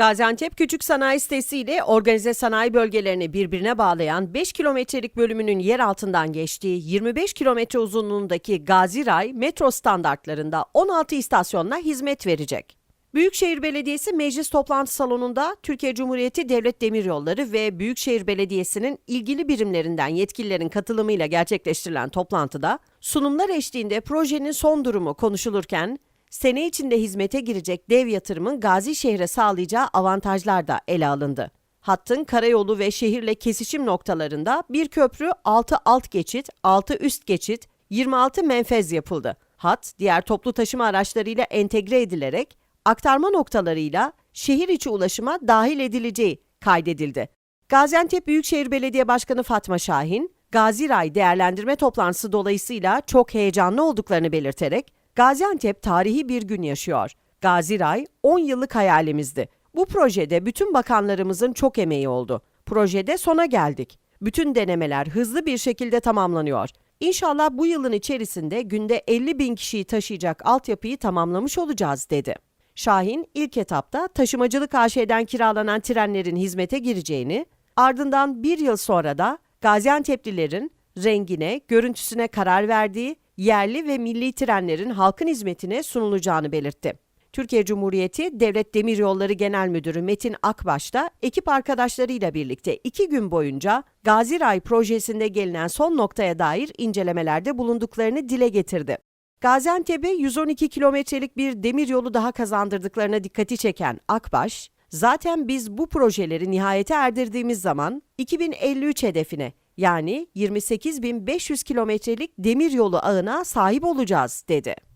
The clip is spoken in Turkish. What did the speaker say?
Gaziantep Küçük Sanayi Sitesi ile organize sanayi bölgelerini birbirine bağlayan 5 kilometrelik bölümünün yer altından geçtiği 25 kilometre uzunluğundaki Gaziray metro standartlarında 16 istasyonla hizmet verecek. Büyükşehir Belediyesi Meclis Toplantı Salonu'nda Türkiye Cumhuriyeti Devlet Demiryolları ve Büyükşehir Belediyesi'nin ilgili birimlerinden yetkililerin katılımıyla gerçekleştirilen toplantıda sunumlar eşliğinde projenin son durumu konuşulurken sene içinde hizmete girecek dev yatırımın Gazi şehre sağlayacağı avantajlar da ele alındı. Hattın karayolu ve şehirle kesişim noktalarında bir köprü, 6 alt geçit, 6 üst geçit, 26 menfez yapıldı. Hat, diğer toplu taşıma araçlarıyla entegre edilerek aktarma noktalarıyla şehir içi ulaşıma dahil edileceği kaydedildi. Gaziantep Büyükşehir Belediye Başkanı Fatma Şahin, Gaziray değerlendirme toplantısı dolayısıyla çok heyecanlı olduklarını belirterek, Gaziantep tarihi bir gün yaşıyor. Gaziray 10 yıllık hayalimizdi. Bu projede bütün bakanlarımızın çok emeği oldu. Projede sona geldik. Bütün denemeler hızlı bir şekilde tamamlanıyor. İnşallah bu yılın içerisinde günde 50 bin kişiyi taşıyacak altyapıyı tamamlamış olacağız dedi. Şahin ilk etapta taşımacılık AŞ'den kiralanan trenlerin hizmete gireceğini, ardından bir yıl sonra da Gaziantep'lilerin rengine, görüntüsüne karar verdiği yerli ve milli trenlerin halkın hizmetine sunulacağını belirtti. Türkiye Cumhuriyeti Devlet Demiryolları Genel Müdürü Metin Akbaş da ekip arkadaşlarıyla birlikte iki gün boyunca Gaziray projesinde gelinen son noktaya dair incelemelerde bulunduklarını dile getirdi. Gaziantep'e 112 kilometrelik bir demiryolu daha kazandırdıklarına dikkati çeken Akbaş, zaten biz bu projeleri nihayete erdirdiğimiz zaman 2053 hedefine yani 28.500 kilometrelik demiryolu ağına sahip olacağız dedi.